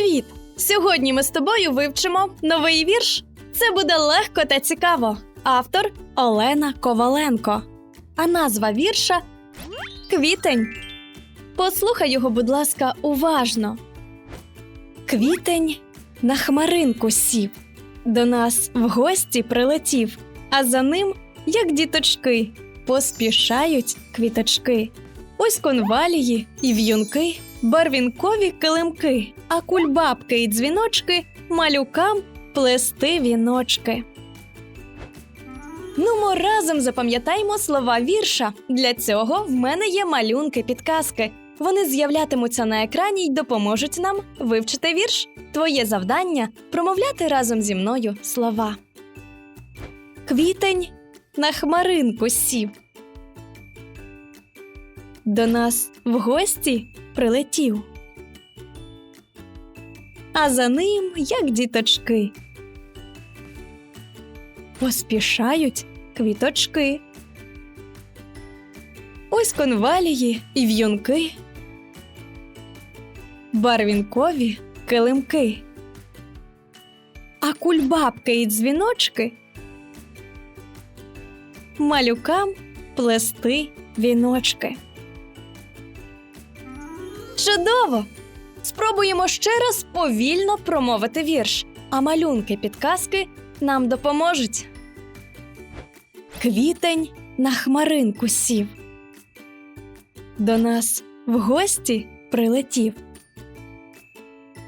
Привіт! Сьогодні ми з тобою вивчимо новий вірш. Це буде легко та цікаво. Автор Олена Коваленко. А назва вірша Квітень. Послухай його, будь ласка, уважно. Квітень на хмаринку сів, до нас в гості прилетів, а за ним, як діточки, поспішають квіточки. Ось конвалії і в'юнки, барвінкові килимки, а кульбабки і дзвіночки малюкам плести віночки. Нумо разом запам'ятаймо слова вірша. Для цього в мене є малюнки підказки. Вони з'являтимуться на екрані й допоможуть нам вивчити вірш. Твоє завдання промовляти разом зі мною слова. Квітень на хмаринку сів. До нас в гості прилетів. А за ним, як діточки, поспішають квіточки. Ось конвалії і в'юнки, барвінкові килимки, а кульбабки і дзвіночки малюкам плести віночки. Чудово! Спробуємо ще раз повільно промовити вірш, а малюнки підказки нам допоможуть. Квітень на хмаринку сів. До нас в гості прилетів.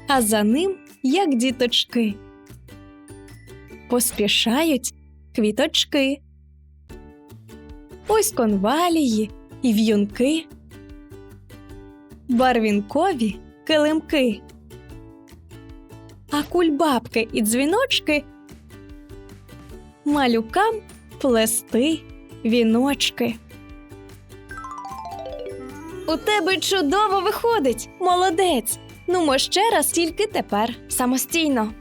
А за ним, як діточки, поспішають квіточки. Ось конвалії і в'юнки, барвінкові килимки, а кульбабки і дзвіночки малюкам плести віночки. У тебе чудово виходить, молодець. Ну, ще раз тільки тепер самостійно.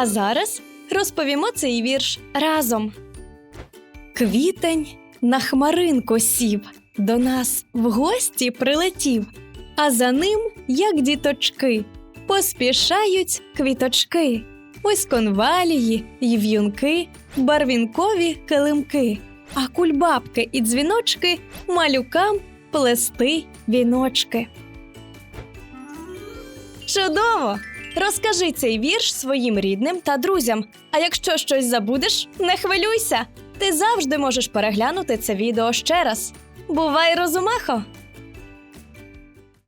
А зараз розповімо цей вірш разом. Квітень на хмаринку сів, до нас в гості прилетів, а за ним, як діточки, поспішають квіточки. Ось конвалії й в'юнки, барвінкові килимки, а кульбабки і дзвіночки малюкам плести віночки. Чудово! Розкажи цей вірш своїм рідним та друзям. А якщо щось забудеш, не хвилюйся. Ти завжди можеш переглянути це відео ще раз. Бувай розумахо!